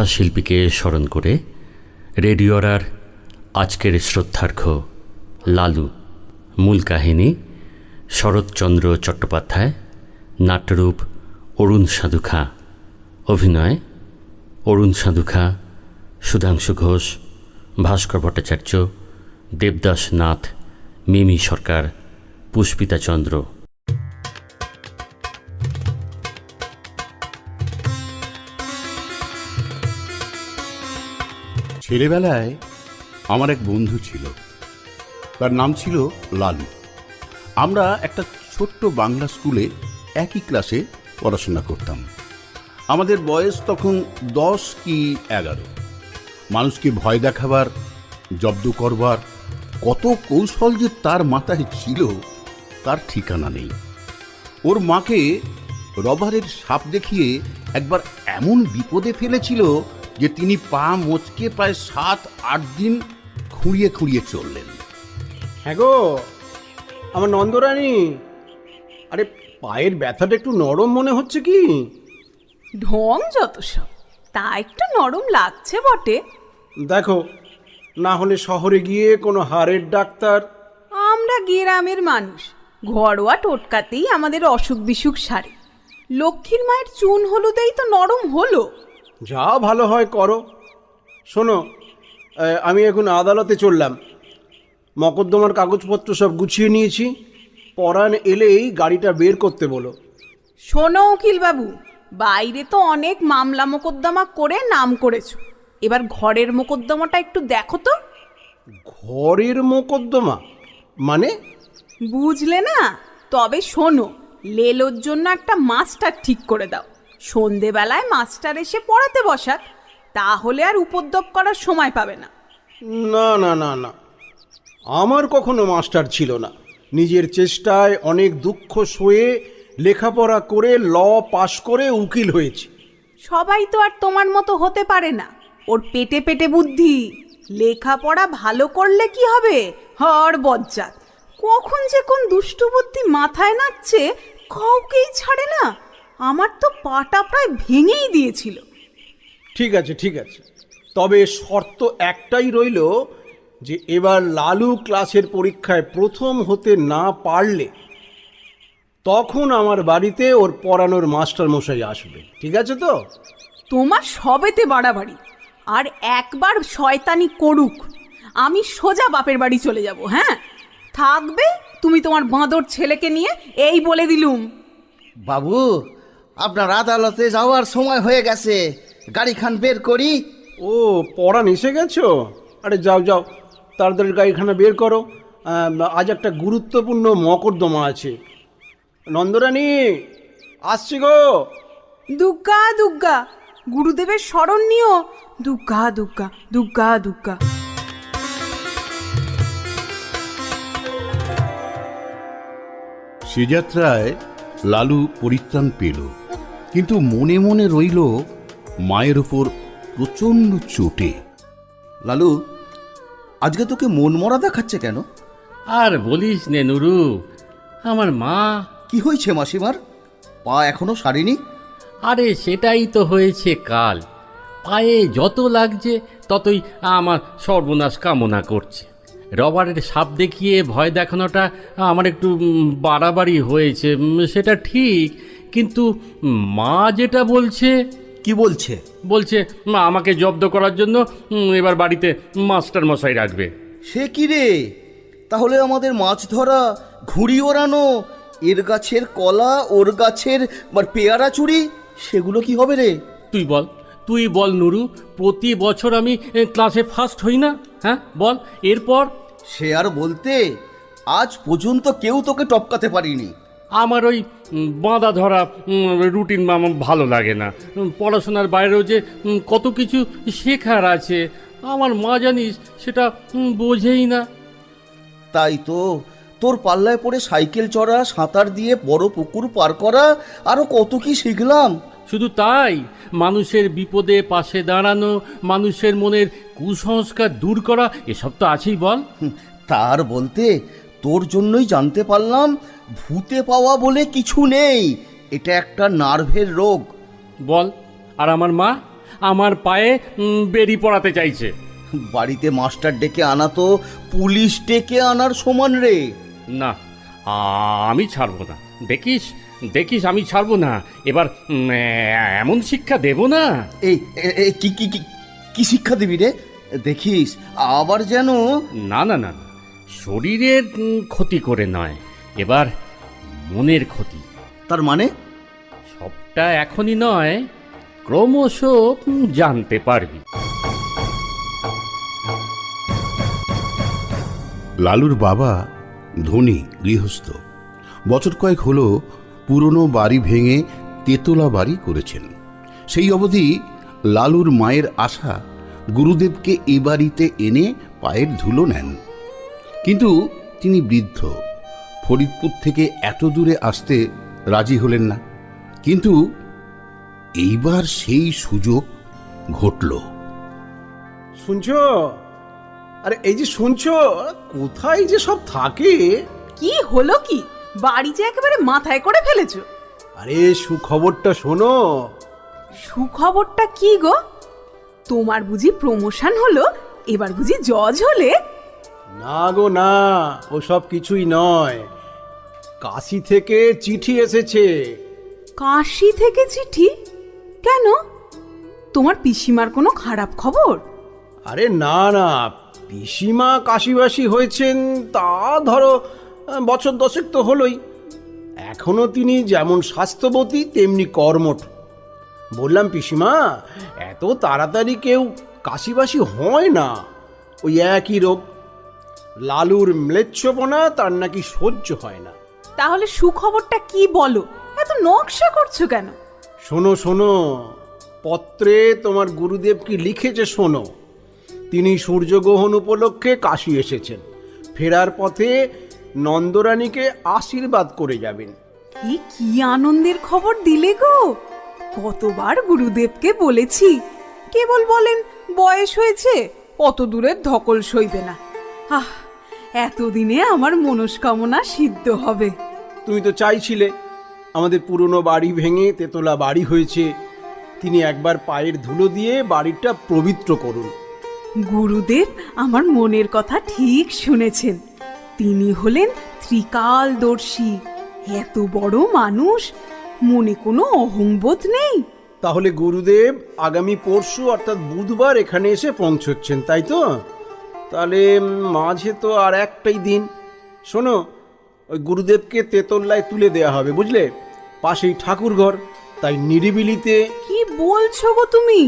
নমস্কার কথা শিল্পীকে স্মরণ করে রেডিওরার আজকের শ্রদ্ধার্ঘ লালু, মূল কাহিনী শরৎচন্দ্র চট্টোপাধ্যায়, নাট্যরূপ অরুণ সাধুখা, অভিনয় অরুণ সাধুখা, সুধাংশু ঘোষ, ভাস্কর ভট্টাচার্য, দেবদাস নাথ, মিমি সরকার, পুষ্পিতা চন্দ্র। ছেলেবেলায় আমার এক বন্ধু ছিল। তার নাম ছিল লালু। আমরা একটা ছোট্ট বাংলা স্কুলে একই ক্লাসে পড়াশোনা করতাম। আমাদের বয়স তখন দশ কি এগারো। মানুষকে ভয় দেখাবার, জব্দ করবার, কত কৌশল যে তার মাথায় ছিল, তার ঠিকানা নেই। ওর মাকে রবারের সাপ দেখিয়ে একবার এমন বিপদে ফেলেছিল যে তিনি পা মোচকে প্রায় সাত আট দিন খুঁড়িয়ে খুঁড়িয়ে চললেন। হ্যাঁ গো আমার নন্দরানী। আরে পায়ের ব্যথাটা একটু নরম মনে হচ্ছে কি? ঢং যত সব তা একটু নরম লাগছে বটে। দেখো না হলে শহরে গিয়ে কোনো হাড়ের ডাক্তার। আমরা গ্রামের মানুষ ঘরোয়া টোটকাতেই আমাদের অসুখ বিসুখ সারে। লক্ষ্মীর মায়ের চুন হলুদেই তো নরম হলো। যা ভালো হয় করো। শোনো আমি এখন আদালতে চললাম। মকদ্দমার কাগজপত্র সব গুছিয়ে নিয়েছি। পরাণ এলেই গাড়িটা বের করতে বলো। শোনো উকিল বাবু বাইরে তো অনেক মামলা মোকদ্দমা করে নাম করেছ। এবার ঘরের মোকদ্দমাটা একটু দেখো তো। ঘরের মোকদ্দমা? মানে? বুঝলে না? তবে শোনো লেলোর জন্য একটা মাস্টার ঠিক করে দাও। সন্ধেবেলায় মাস্টার এসে পড়াতে বসাক তাহলে আর উপদ্রব করার সময় পাবে না। না না না না। আমার কখনো মাস্টার ছিল না। নিজের চেষ্টায় অনেক দুঃখ সয়ে লেখাপড়া করে ল পাশ করে উকিল হয়েছে। সবাই তো আর তোমার মতো হতে পারে না। ওর পেটে পেটে বুদ্ধি। লেখাপড়া ভালো করলে কি হবে? হর বজ্জাত। কখন যে কোন দুষ্টু বুদ্ধি মাথায় নাচছে কাউকেই ছাড়ে না। আমার তো পাটা প্রায় ভেঙেই দিয়েছিল। ঠিক আছে ঠিক আছে। তবে শর্ত একটাই রইল যে এবার লালু ক্লাসের পরীক্ষায় প্রথম হতে না পারলে তখন আমার বাড়িতে ওর পড়ানোর মাস্টার মশাই আসবে। ঠিক আছে তো? তোমার সবেতে বাড়াবাড়ি। আর একবার শয়তানি করুক আমি সোজা বাপের বাড়ি চলে যাব হ্যাঁ? থাকবে তুমি তোমার বাঁদর ছেলেকে নিয়ে এই বলে দিলুম। বাবু আপনার আদালতে যাওয়ার সময় হয়ে গেছে। গাড়িখান বের করি। ও পড়া এসে গেছো? আরে যাও যাও। তাড়াতাড়ি গাড়িখানা বের করো। আজ একটা গুরুত্বপূর্ণ মকদ্দমা আছে। নন্দরানী আসছি গো। দুগ্গা দুগ্গা গুরুদেবের স্মরণ নিও। দুগ্গা দুগ্গা দুগ্গা দুগ্গা। সে যাত্রায় লালু পরিত্রাণ পেল। কিন্তু মনে মনে রইল মায়ের ওপর প্রচণ্ড চোটে। লালু আজকে তোকে মন মরা দেখাচ্ছে কেন? আর বলিস নে নুরু আমার মা। কি হয়েছে মাসিমার? পা এখনও সারেনি? আরে সেটাই তো হয়েছে কাল। পায়ে যত লাগছে ততই আমার সর্বনাশ কামনা করছে। রবারের সাপ দেখিয়ে ভয় দেখানোটা আমার একটু বাড়াবাড়ি হয়েছে সেটা ঠিক কিন্তু মা যেটা বলছে কি বলছে? বলছে "মা, আমাকে জব্দ করার জন্য এবার বাড়িতে মাস্টার মশাই রাখবে। সে কি রে? তাহলে আমাদের মাছ ধরা ঘুড়ি ওড়ানো এর গাছের কলা ওর গাছের পেয়ারা চুরি সেগুলো কি হবে রে? তুই বল তুই বল নুরু প্রতি বছর আমি ক্লাসে ফার্স্ট হই না? হ্যাঁ বল এরপর? সে আর বলতে আজ পর্যন্ত কেউ তোকে টপকাতে পারিনি। আমার ওই বাঁধা ধরা রুটিন আমার ভালো লাগে না। পড়াশোনার বাইরেও যে কত কিছু শেখার আছে আমার মা জানিস সেটা বোঝেই না। তাই তো তোর পাল্লায় পড়ে সাইকেল চড়া সাঁতার দিয়ে বড় পুকুর পার করা আরও কত কি শিখলাম। শুধু তাই মানুষের বিপদে পাশে দাঁড়ানো মানুষের মনের কুসংস্কার দূর করা এসব তো আছেই বল। তার বলতে তোর জন্যই জানতে পারলাম ভূতে পাওয়া বলে কিছু নেই। এটা একটা নার্ভের রোগ। বল আর আমার মা আমার পায়ে বেরি পড়াতে চাইছে। বাড়িতে মাস্টার ডেকে আনা তো পুলিশ ডেকে আনার সমান রে। না আমি ছাড়বো না। দেখিস দেখিস আমি ছাড়বো না। এবার এমন শিক্ষা দেব না। এই কি কি কি- কি শিক্ষা দিবি রে? দেখিস আবার যেন না না না। শরীরের ক্ষতি করে নয়। এবার মনের ক্ষতি। তার মানে? সবটা এখনই নয় ক্রমশ জানতে পারবি। লালুর বাবা ধনী গৃহস্থ। বছর কয়েক হলো পুরনো বাড়ি ভেঙে তেতলা বাড়ি করেছেন। সেই অবধি লালুর মায়ের আশা গুরুদেবকে এ বাড়িতে এনে পায়ের ধুলো নেন। কিন্তু তিনি বৃদ্ধ। ফরিদপুর থেকে এত দূরে আসতে রাজি হলেন না। কিন্তু এইবার সেই সুযোগ ঘটল। শুনছো? আরে এই যে শুনছো কোথায় যে সব থাকে? কি হলো কি? বাড়ি যে একেবারে মাথায় করে ফেলেছো। আরে সুখবরটা শোনো। সুখবরটা কি গো? তোমার বুঝি প্রমোশন হলো এবার বুঝি জজ হলে? না গো না ওসব কিছুই নয়। কাশি থেকে চিঠি এসেছে। কাশি থেকে চিঠি? কেন? তোমার পিসিমার কোনো খারাপ খবর? আরে না না পিসিমা কাশিবাসী হয়েছেন তা ধরো বছর দশেক তো হলোই। এখনও তিনি যেমন স্বাস্থ্যবতী তেমনি কর্মঠ। বললাম পিসিমা এত তাড়াতাড়ি কেউ কাশিবাসী হয় না ওই একই রোগ। লালুর ম্লেচ্ছপনা তার নাকি সহ্য হয় না। তাহলে সুখবরটা কি বলো? এত নকশা করছ কেন? শোনো শোনো। পত্রে তোমার গুরুদেব কি লিখেছে শোনো। তিনি সূর্যগ্রহণ উপলক্ষে কাশি এসেছেন। ফেরার পথে নন্দরানীকে আশীর্বাদ করে যাবেন। এ কি আনন্দের খবর দিলে গো? কতবার গুরুদেবকে বলেছি। কেবল বলেন বয়স হয়েছে অত দূরের ধকল সইবে না। আহ এতদিনে আমার মনস্কামনা সিদ্ধ হবে। তুমি তো চাইছিলে আমাদের পুরনো বাড়ি ভেঙে তেতলা বাড়ি হয়েছে। তিনি একবার পায়ের ধুলো দিয়ে বাড়িটা পবিত্র করুন। গুরুদেব আমার মনের কথা ঠিক শুনেছেন। তিনি হলেন ত্রিকালদর্শী। এত বড় মানুষ মনে কোনো অহংবোধ নেই। তাহলে গুরুদেব আগামী পরশু অর্থাৎ বুধবার এখানে এসে পৌঁছচ্ছেন তাই তো? তাহলে মাঝে তো আর একটাই দিন। শোনো ওই গুরুদেবকে তেতল্লায় তুলে দেয়া হবে বুঝলে? পাশেই ঠাকুরঘর তাই নিরিবিলিতে কি বলছো গো তুমি?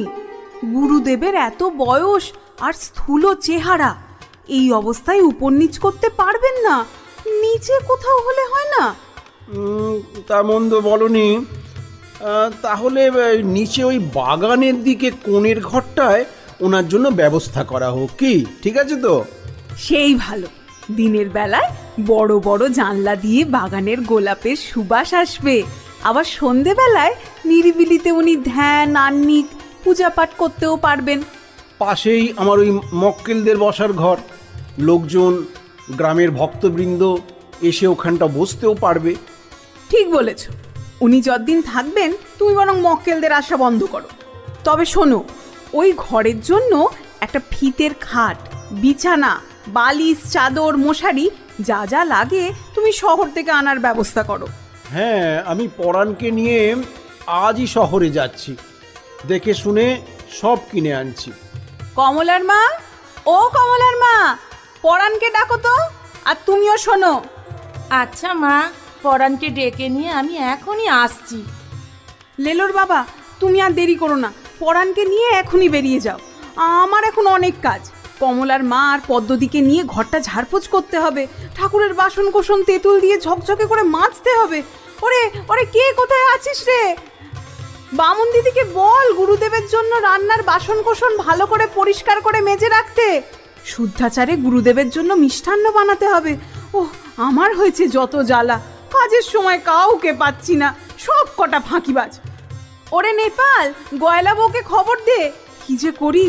গুরুদেবের এত বয়স আর স্থূল চেহারা এই অবস্থায় উপর নিচ করতে পারবেন না? নিচে কোথাও হলে হয় না? তা মন্দ বলনি। তাহলে নিচে ওই বাগানের দিকে কোণের ঘরটায় ওনার জন্য ব্যবস্থা করা হোক কি? ঠিক আছে তো? সেই ভালো। দিনের বেলায় বড় বড় জানলা দিয়ে বাগানের গোলাপের সুবাস আসবে। আবার সন্ধেবেলায় নিরিবিলিতে উনি ধ্যান আন্নিক পূজা পাঠ করতেও পারবেন। পাশেই আমার ওই মক্কেলদের বসার ঘর। লোকজন গ্রামের ভক্তবৃন্দ এসে ওখানটা বসতেও পারবে। ঠিক বলেছ। উনি যতদিন থাকবেন তুমি বরং মক্কেলদের আসা বন্ধ করো। তবে শোনো ওই ঘরের জন্য একটা ফিতের খাট বিছানা বালিশ চাদর মশারি যা যা লাগে তুমি শহর থেকে আনার ব্যবস্থা করো। হ্যাঁ আমি পরাণকে নিয়ে আজই শহরে যাচ্ছি। দেখে শুনে সব কিনে আনছি। কমলার মা? ও কমলার মা পরাণকে ডাকো তো আর তুমিও শোনো। আচ্ছা মা পরাণকে ডেকে নিয়ে আমি এখনই আসছি। লেলোর বাবা তুমি আর দেরি করো না। পরাণকে নিয়ে এখনই বেরিয়ে যাও। আমার এখন অনেক কাজ। কমলার মা আর পদ্মদিকে নিয়ে ঘরটা ঝাড়পোছ করতে হবে। ঠাকুরের বাসন কোসন তেঁতুল দিয়ে ঝকঝকে করে মাজতে হবে। ওরে ওরে কে কোথায় আছিস রে? বামন দিদিকে বল গুরুদেবের জন্য রান্নার বাসন কোসন ভালো করে পরিষ্কার করে মেজে রাখতে। শুদ্ধাচারে গুরুদেবের জন্য মিষ্টান্ন বানাতে হবে। ও আমার হয়েছে যত জ্বালা। কাজের সময় কাউকে পাচ্ছি না। সব কটা ফাঁকিবাজ। ওরে নেপাল গয়লা বউকে খবর দে। কি যে করি?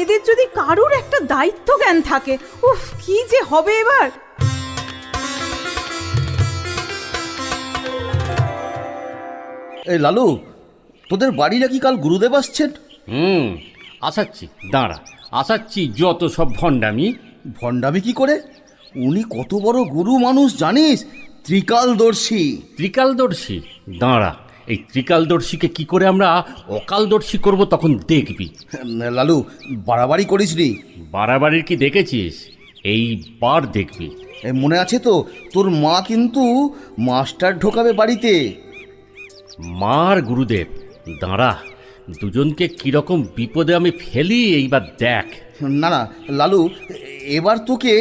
এদের যদি কারুর একটা দায়িত্ব জ্ঞান থাকে উফ কি যে হবে এবার? এই লালু তোদের বাড়ি নাকি কাল গুরুদেব আসছেন? হুম আসাচ্ছি দাঁড়া আসাচ্ছি যত সব ভণ্ডামি। ভণ্ডামি কি করে? উনি কত বড় গুরু মানুষ জানিস? ত্রিকালদর্শী। ত্রিকালদর্শী দাঁড়া। এই ত্রিকালদর্শীকে কি করে আমরা অকালদর্শী করব তখন দেখবি। লালু বাড়াবাড়ি করিসনি বাড়াবাড়ির কি দেখেছিস? এইবার দেখবি। মনে আছে তো তোর মা কিন্তু মাস্টার ঢোকাবে বাড়িতে। মার গুরুদেব দাঁড়া দুজনকে কীরকম বিপদে আমি ফেলি এইবার দেখ। না না লালু এবার তোকে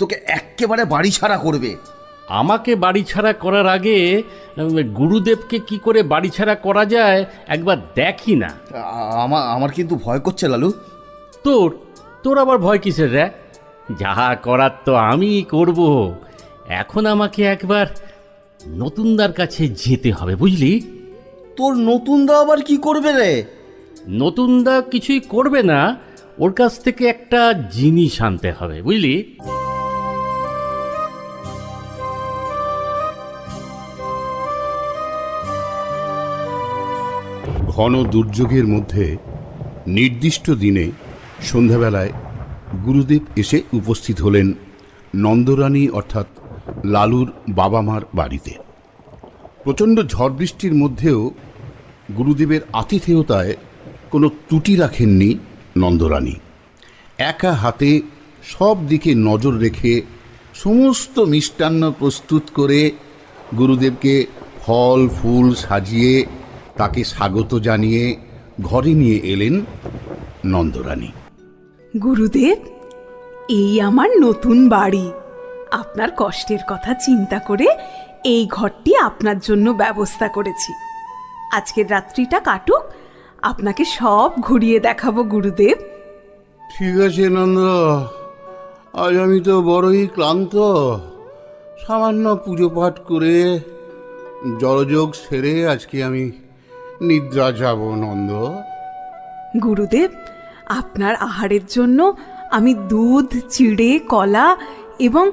তোকে এক্কেবারে বাড়ি ছাড়া করবে। আমাকে বাড়ি ছাড়া করার আগে গুরুদেবকে কি করে বাড়ি ছাড়া করা যায় একবার দেখি না। আমার আমার কিন্তু ভয় করছে লালু। তোর তোর আবার ভয় কিসের রে? যাহা করার তো আমি করব। এখন আমাকে একবার নতুনদার কাছে যেতে হবে বুঝলি? তোর নতুন দা আবার কি করবে রে? নতুনদা কিছুই করবে না ওর কাছ থেকে একটা জিনিস আনতে হবে বুঝলি? ঘন দুর্যোগের মধ্যে নির্দিষ্ট দিনে সন্ধ্যাবেলায় গুরুদেব এসে উপস্থিত হলেন নন্দরানী অর্থাৎ লালুর বাবা মার বাড়িতে। প্রচণ্ড ঝড় বৃষ্টির মধ্যেও গুরুদেবের আতিথেয়তায় কোনো ত্রুটি রাখেননি নন্দরানী। একা হাতে সব দিকে নজর রেখে সমস্ত মিষ্টান্ন প্রস্তুত করে গুরুদেবকে ফল, ফুল সাজিয়ে তাকে স্বাগত জানিয়ে ঘরে নিয়ে এলেন নন্দরানী। গুরুদেব এই আমার নতুন বাড়ি। আপনার কষ্টের কথা চিন্তা করে এই ঘরটি আপনার জন্য ব্যবস্থা করেছি। আজকের রাত্রিটা কাটুক আপনাকে সব ঘুরিয়ে দেখাবো গুরুদেব। ঠিক আছে নন্দ। আজ আমি তো বড়ই ক্লান্ত। সামান্য পুজো পাঠ করে জলযোগ সেরে আজকে আমি নিদ্রা যাব নন্দ। গুরুদেব আপনার আহারের জন্য আমি দুধ চিড়ে কলা এবং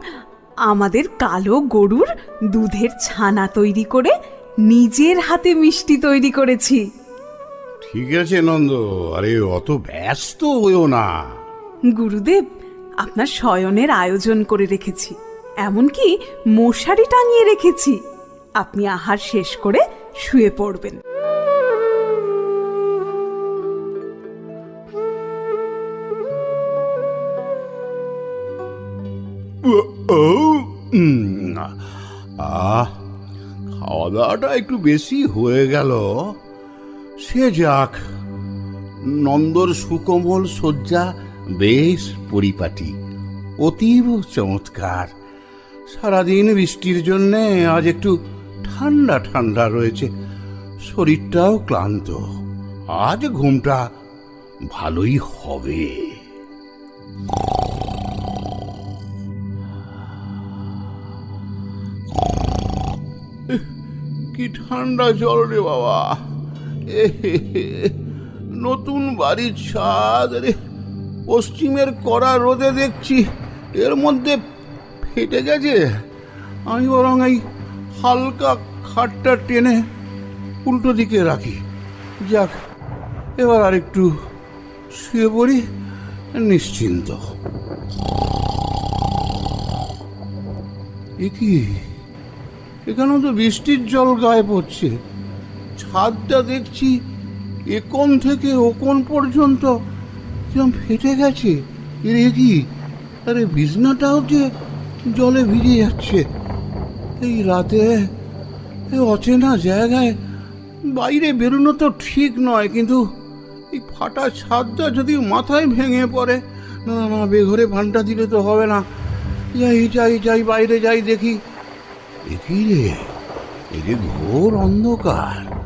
আমাদের কালো গরুর দুধের ছানা তৈরি করে নিজের হাতে মিষ্টি তৈরি করেছি। ঠিক আছে নন্দ আরে অত ব্যস্ত হইও না। গুরুদেব আপনার শয়নের আয়োজন করে রেখেছি এমনকি মশারি টাঙিয়ে রেখেছি। আপনি আহার শেষ করে শুয়ে পড়বেন। আহ খাওয়া দাওয়াটা একটু বেশি হয়ে গেল। সে যাক, নন্দর সুকোমল শয্যা বেশ পরিপাটি, অতীব চমৎকার। সারাদিন বৃষ্টির জন্যে আজ একটু ঠান্ডা ঠান্ডা রয়েছে, শরীরটাও ক্লান্ত। আজ ঘুমটা ভালোই হবে। কি ঠান্ডা জল রে বাবা। নতুন বাড়ির ছাদ রে। পশ্চিমের কড়া রোদে দেখছি এর মধ্যে ফেটে গেছে। আমি বরং এই হালকা খাটটা টেনে উল্টো দিকে রাখি। যাক, এবার আর একটু শুয়ে পড়ি নিশ্চিন্ত। এ এখানেও তো বৃষ্টির জল গায়ে পড়ছে। ছাদটা দেখছি একন থেকে ওকন পর্যন্ত যেমন ফেটে গেছে। এর কি? আরে বিছনাটাও যে জলে ভিজে যাচ্ছে। এই রাতে এই অচেনা জায়গায় বাইরে বেরোনো তো ঠিক নয় কিন্তু এই ফাটা ছাদটা যদি মাথায় ভেঙে পড়ে না না, বেঘরে ভান্ডা দিলে তো হবে না। যাই যাই যাই বাইরে যাই দেখি। একই রে এই ঘোর অন্ধকার।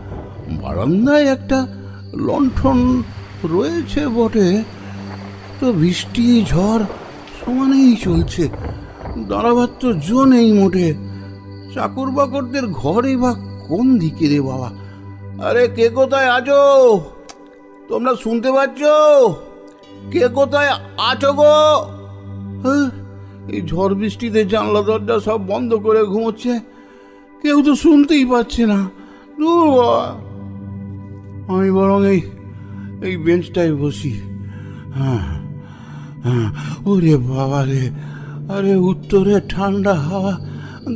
বারান্দায় একটা লণ্ঠন রয়েছে বটে। তো বৃষ্টি ঝড় সমানেই চলছে। দাঁড়াবার তো জো নেই মোটে। চাকর বাকরদের ঘরে বা কোন দিকে রে বাবা? আরে কে কোথায় আছো? তোমরা শুনতে পাচ্ছ? কে কোথায় আছো গো? হ্যাঁ, এই ঝড় বৃষ্টিতে জানলা দরজা সব বন্ধ করে ঘুমোচ্ছে। কেউ তো শুনতেই পাচ্ছে না। দূর আমি বরং এই এই বেঞ্চটায় বসি। হ্যাঁ হ্যাঁ। ওরে বাবা রে। আরে উত্তরে ঠান্ডা হাওয়া,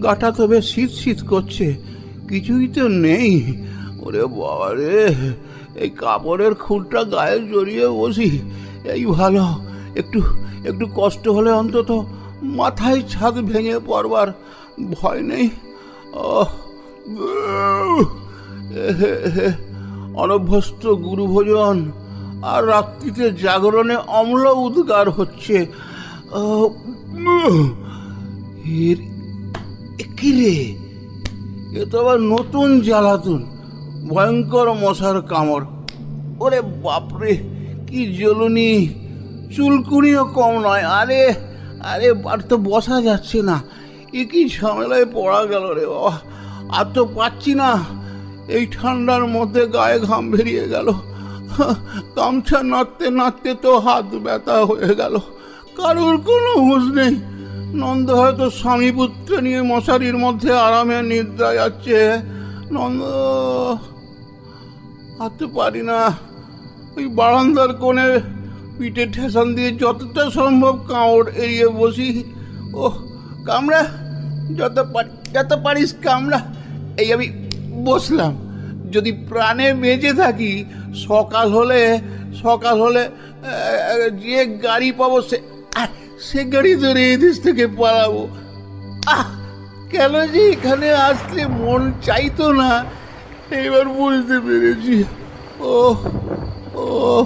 গাটা তো বেশ শীত শীত করছে। কিছুই তো নেই। ওরে বাবা রে। এই কাপড়ের খুঁটটা গায়ে জড়িয়ে বসি। এই ভালো, একটু একটু কষ্ট হলে অন্তত মাথায় ছাদ ভেঙে পড়বার ভয় নেই। অনভ্যস্ত গুরুভোজন, আর রাত্রিতে জাগরণে অম্ল উদ্গার হচ্ছে। এ এ তো আবার নতুন জ্বালাতুন, ভয়ঙ্কর মশার কামড়। ওরে বাপরে, কি জ্বলুনি, চুলকুনিও কম নয়। আরে আরে, আর তো বসা যাচ্ছে না। এ কি ঝামেলায় পড়া গেল রে বাবা। আর তো পাচ্ছি না। এই ঠান্ডার মধ্যে গায়ে ঘাম বেরিয়ে গেল। গামছা নাড়তে নাড়তে তো হাত ব্যথা হয়ে গেল। কারোর কোনো হুঁশ নেই। নন্দ হয়তো স্বামী পুত্র নিয়ে মশারির মধ্যে আরামে নিদ্রা যাচ্ছে। নন্দ হাঁটতে পারি না। ওই বারান্দার কোণে পিঠে ঠেসান দিয়ে যতটা সম্ভব কামড় এড়িয়ে বসি। ও কামড়া, যত যত পারিস কামড়া। এই আমি বসলাম। যদি প্রাণে বেঁচে থাকি, সকাল হলে সকাল হলে যে গাড়ি পাবো সে সে গাড়ি ধরে এদেশ থেকে পালাবো। আহ, কেন যে এখানে আসলে মন চাইতো না, এবার বুঝতে পেরেছি। ও ও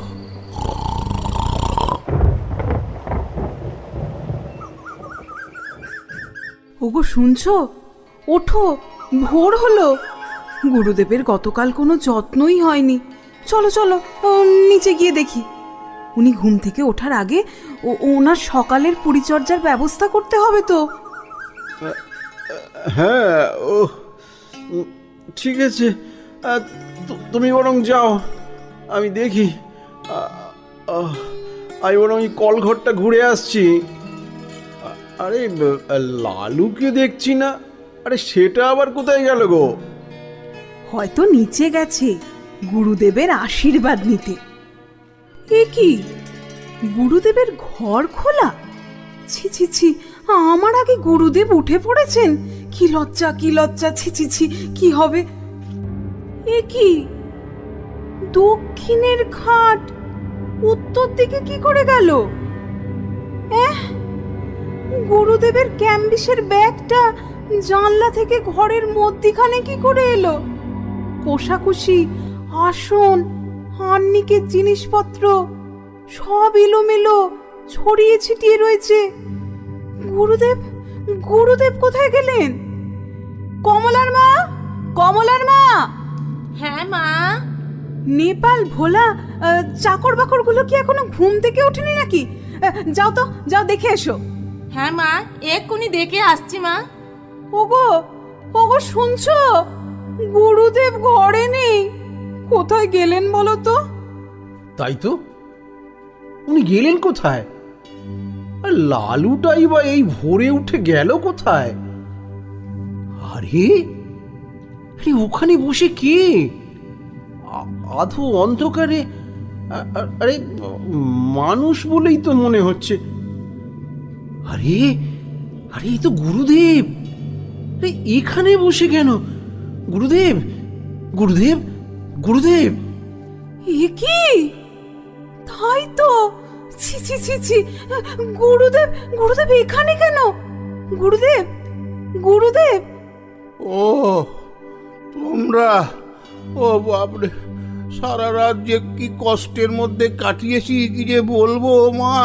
ওগো, শুনছো? ওঠো, ভোর হলো। গুরুদেবের গতকাল কোনো যত্নই হয়নি। চলো চলো নিচে গিয়ে দেখি। উনি ঘুম থেকে ওঠার আগে ও, ওনার সকালের পরিচর্যার ব্যবস্থা করতে হবে তো। হ্যাঁ ও ঠিক আছে। তুমি বরং যাও। আমি দেখি। আমি বরং ওই কলঘরটা ঘুরে আসছি। আরে লালুকে দেখছি না। আরে, সেটা আবার কোথায় গেল গো? হয়তো নিচে গেছে গুরুদেবের আশীর্বাদ নিতে। এ কি? গুরুদেবের ঘর খোলা? ছি ছি ছি, আমার আগে গুরুদেব উঠে পড়েছেন। কি লজ্জা কি লজ্জা, ছি ছি ছি, কি হবে? এ কি? দক্ষিণের ঘাট, উত্তর দিকে কি করে গেল? এহ গুরুদেবের ক্যাম্বিসের ব্যাগটা জানলা থেকে ঘরের মধ্যিখানে কি করে এলো? কোষাকুষি আসন হান্নিকের জিনিসপত্র সব এলোমেলো ছড়িয়ে ছিটিয়ে রয়েছে। গুরুদেব গুরুদেব কোথায় গেলেন? কমলার মা? কমলার মা? হ্যাঁ মা। নেপাল ভোলা চাকর বাকরগুলো কি এখনও ঘুম থেকে ওঠেনি নাকি? যাও তো যাও দেখে এসো। হ্যাঁ মা এক্ষুনি দেখে আসছি মা। ওগো ওগো শুনছো? গুরুদেব ঘরে নেই। কোথায় গেলেন বলো তো? তাই তো? উনি গেলেন কোথায়? আর লালুটাই বা এই ভোরে উঠে গেল কোথায়? আরে আরে ওখানে বসে কে? আ- আধো অন্ধকারে আরে মানুষ বলেই তো মনে হচ্ছে। আরে আরে এই তো গুরুদেব। আরে এখানে বসে কেন? গুরুদেব গুরুদেব গুরুদেব। এ কি? তাই তো? ছি ছি ছি ছি। গুরুদেব গুরুদেব এখানে কেন? গুরুদেব গুরুদেব। ও তোমরা ও বাপরে সারা রাত যে কি কষ্টের মধ্যে কাটিয়েছি কি যে বলব মা?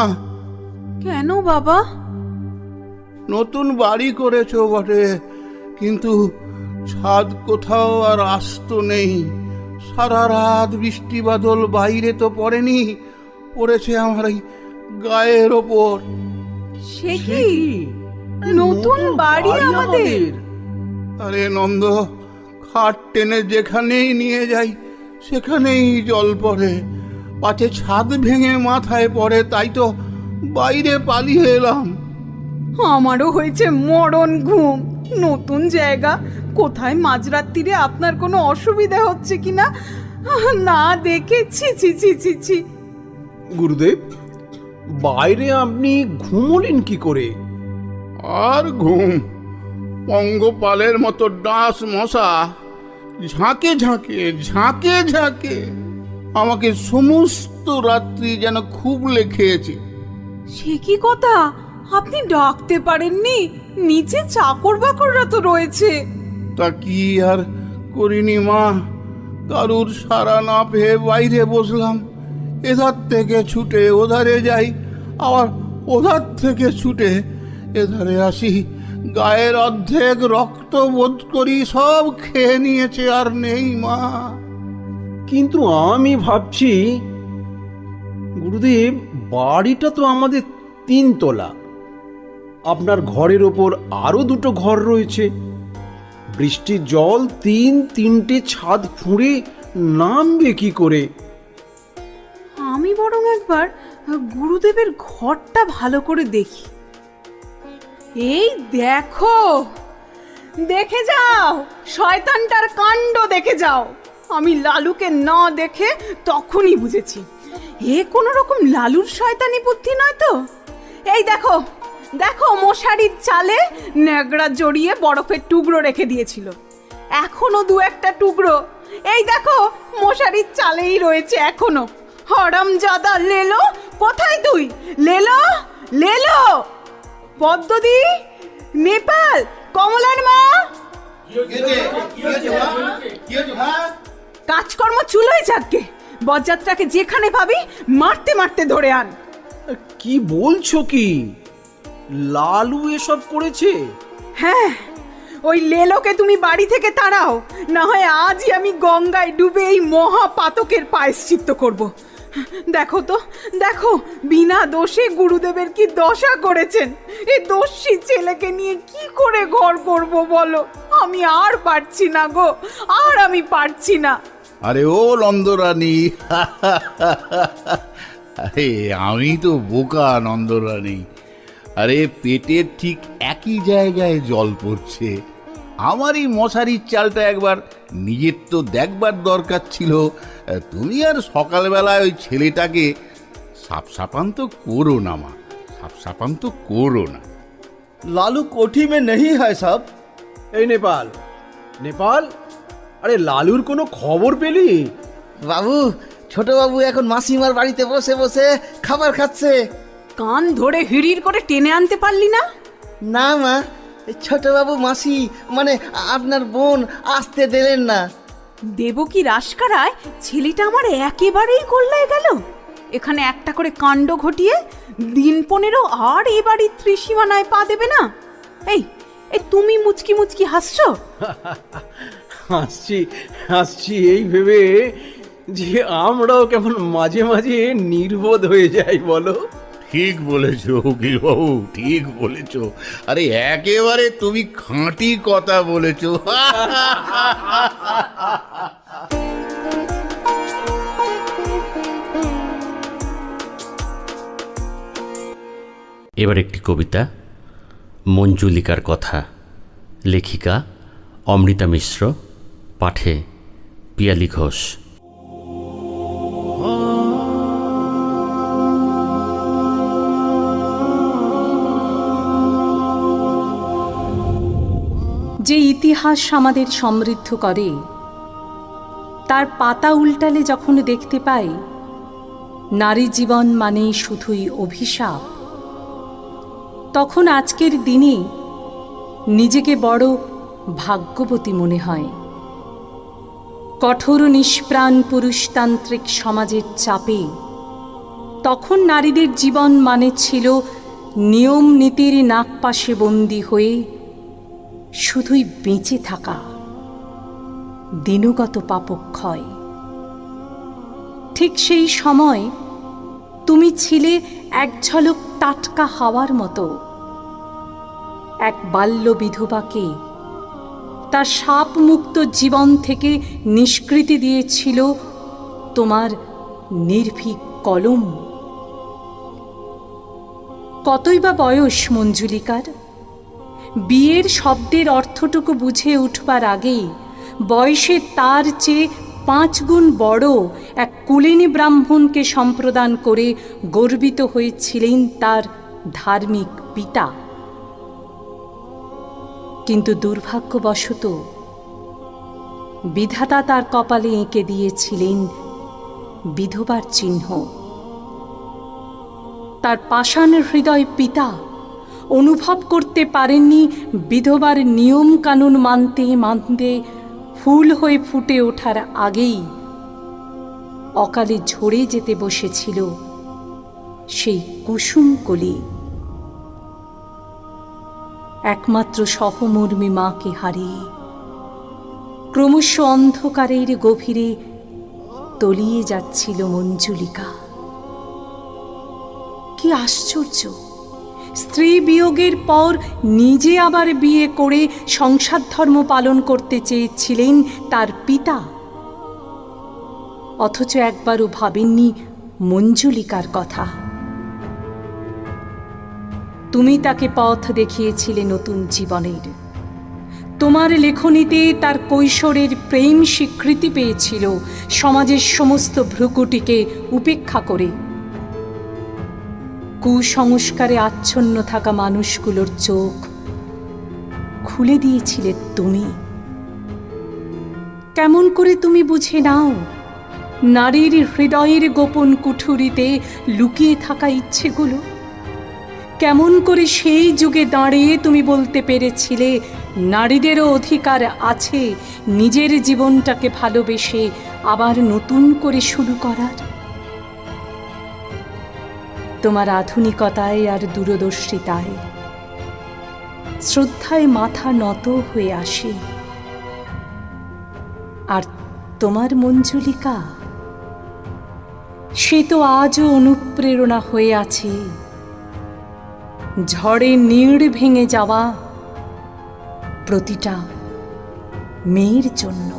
কেন বাবা? নতুন বাড়ি করেছ বটে কিন্তু ছাদ কোথাও আর আস্ত নেই। সারা রাত বৃষ্টি বাদল বাইরে তো পড়েনি পড়েছে আমার এই গায়ের ওপর। সে কি? নতুন বাড়ি আমাদের। আরে নন্দ খাট টেনে যেখানেই নিয়ে যাই সেখানেই জল পড়ে। পাছে ছাদ ভেঙে মাথায় পড়ে তাই তো বাইরে পালিয়ে এলাম। আমারও হয়েছে মরণ ঘুম। নতুন জায়গা। কোথায় মাঝরাত্রিরে আপনার কোনো অসুবিধা হচ্ছে কিনা? না দেখে ছি ছি ছি ছি ছি। গুরুদেব বাইরে আপনি ঘুমলেন কি করে? আর ঘুম? পঙ্গপালের মতো ডাস মশা। ঝাঁকে ঝাঁকে ঝাঁকে ঝাঁকে। আমাকে সমস্ত রাত্রি যেন খুব লেখেছে সে কি কথা? আপনি ডাকতে পারেননি নিচে চাকর বাকররা তো রয়েছে। তা কি আর করিনি মা? কারুর সারা না পেয়ে বাইরে বসলাম। এধার থেকে ছুটে ওধারে যাই আবার ওধার থেকে ছুটে এধারে আসি। গায়ের অর্ধেক রক্ত বোধ করি সব খেয়ে নিয়েছে আর নেই মা। কিন্তু আমি ভাবছি গুরুদেব বাড়িটা তো আমাদের তিনতলা। আপনার ঘরের ওপর আরও দুটো ঘর রয়েছে। বৃষ্টির জল তিন তিনটে ছাদ ফুঁড়ে নামবে কি করে? আমি বরং একবার গুরুদেবের ঘরটা ভালো করে দেখি। এই দেখো, দেখে যাও, শয়তানটার কাণ্ড দেখে যাও। আমি লালুকে না দেখে তখনই বুঝেছি। এ কোনো রকম লালুর শয়তানি বুদ্ধি নয় তো? এই দেখো দেখো, মশারির চালে ন্যাগড়া জড়িয়ে বরফের টুকরো রেখে দিয়েছিল। এখনও দু একটা টুকরো। এই দেখো, মশারির চালেই রয়েছে এখনও। হরম জাদা লেলো, কোথায় তুই? লেলো? লেলো? পদ্মদি? নেপাল? কমলার মা? কাজকর্ম চুলোয় যাকগে বরযাত্রাকে যেখানে পাবি, মারতে মারতে ধরে আন। কি বলছো কি? লালু এসব করেছে? হ্যাঁ ওই লেলোকে তুমি বাড়ি থেকে তাড়াও না হয় আজই আমি গঙ্গায় ডুবে এই মহা পাতকের পায়শ্চিত্ত করব। দেখো তো দেখো বিনা দোষে গুরুদেবের কি দশা করেছেন? এই দোষী ছেলেকে নিয়ে কি করে ঘর করব বলো? আমি আর পারছি না গো আর আমি পারছি না। আরে ও নন্দরানী আরে আমি তো বোকা নন্দরানী। আরে পেটের ঠিক একই জায়গায় জল পড়ছে। আমারই মশারির চালটা একবার নিজের তো দেখবার দরকার ছিল। তুমি আর সকালবেলায় ওই ছেলেটাকে সাপ সাপান তো করো না মা। সাপ সাপান তো করো না। লালু কোঠি মে নেই হয় সাব এই নেপাল নেপাল? আরে লালুর কোনো খবর পেলি? বাবু ছোট বাবু এখন মাসিমার বাড়িতে বসে বসে খাবার খাচ্ছে। কান ধরে হিড়ির করে টেনে আনতে পারলি না? না মা ছোট বাবু মাসি মানে আপনার বোন আসতে দিলেন না। দেব দেবকী রাসকারায়? ছেলেটা আমার একেবারেই গোল্লায় গেল। এখানে একটা করে কাণ্ড ঘটিয়ে দিন পনেরো আর এ বাড়ির ত্রিসীমানায় পা দেবে না? এই এই তুমি মুচকি মুচকি হাসছো? হাসছি হাসছি এই ভেবে যে আমরাও কেমন মাঝে মাঝে নির্বোধ হয়ে যাই বলো। ঠিক বলেছ উকিল বাবু ঠিক বলেছ। আরে, একেবারে তুমি খাঁটি কথা বলেছ। এবার একটি কবিতা, মঞ্জুলিকার কথা, লেখিকা অমৃতা মিশ্র, পাঠে পিয়ালি ঘোষ। যে ইতিহাস আমাদের সমৃদ্ধ করে, তার পাতা উল্টালে যখন দেখতে পাই, নারী জীবন মানেই শুধুই অভিশাপ। তখন আজকের দিনে নিজেকে বড় ভাগ্যবতী মনে হয়। কঠোর নিষ্প্রাণ পুরুষতান্ত্রিক সমাজের চাপে তখন নারীদের জীবন মানে ছিল নিয়ম নীতির নাকপাশে বন্দী হয়ে শুধুই বেঁচে থাকা। দিনুগত পাপক্ষয়। ঠিক সেই সময় তুমি ছিলে এক ঝলক টাটকা হাওয়ার মতো। এক বাল্য বিধবাকে তার সাপমুক্ত জীবন থেকে নিষ্কৃতি দিয়েছিল তোমার নির্ভীক কলম। কতই বা বয়স মঞ্জুলিকার? বিয়ের শব্দের অর্থটুকু বুঝে উঠবার আগেই বয়সে তার চেয়ে পাঁচ গুণ বড় এক কুলিনী ব্রাহ্মণকে সম্প্রদান করে গর্বিত হয়েছিলেন তার ধার্মিক পিতা। কিন্তু দুর্ভাগ্যবশত বিধাতা তার কপালে এঁকে দিয়েছিলেন বিধবার চিহ্ন। তার পাষাণ হৃদয় পিতা অনুভব করতে পারেননি। বিধবার নিয়ম কানুন মানতে মানতে ফুল হয়ে ফুটে ওঠার আগেই অকালে ঝরে যেতে বসেছিল সেই কুসুম কলি। একমাত্র সহমর্মী মাকে হারিয়ে ক্রমশ অন্ধকারের গভীরে তলিয়ে যাচ্ছিল মঞ্জুলিকা। কি আশ্চর্য! স্ত্রী বিয়োগের পর নিজে আবার বিয়ে করে সংসার ধর্ম পালন করতে চেয়েছিলেন তার পিতা। অথচ একবারও ভাবেননি মঞ্জুলিকার কথা। তুমি তাকে পথ দেখিয়েছিলে নতুন জীবনের। তোমার লেখনীতে তার কৈশোরের প্রেম স্বীকৃতি পেয়েছিল সমাজের সমস্ত ভ্রুকুটিকে উপেক্ষা করে। কুসংস্কারে আচ্ছন্ন থাকা মানুষগুলোর চোখ খুলে দিয়েছিলে তুমি। কেমন করে তুমি বুঝে নাও, নারীর হৃদয়ের গোপন কুঠুরিতে লুকিয়ে থাকা ইচ্ছেগুলো? কেমন করে সেই যুগে দাঁড়িয়ে তুমি বলতে পেরেছিলে, নারীদেরও অধিকার আছে নিজের জীবনটাকে ভালোবেসে আবার নতুন করে শুরু করার? তোমার আধুনিকতায় আর দূরদর্শিতায়। শ্রদ্ধায় মাথা নত হয়ে আসে। আর তোমার মঞ্জুলিকা? সে তো আজও অনুপ্রেরণা হয়ে আছে। ঝড়ে নীড় ভেঙে যাওয়া প্রতিটা মেয়ের জন্য।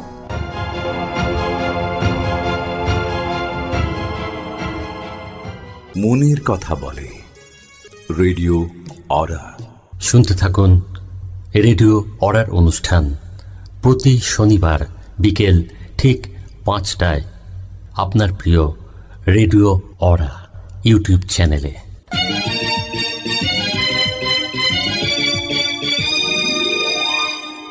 মনের কথা বলে। Radio aura. শুনতে থাকুন রেডিও অরার অনুষ্ঠান প্রতি শনিবার বিকেল ঠিক পাঁচটায়। আপনার প্রিয় রেডিও অরা ইউটিউব চ্যানেলে।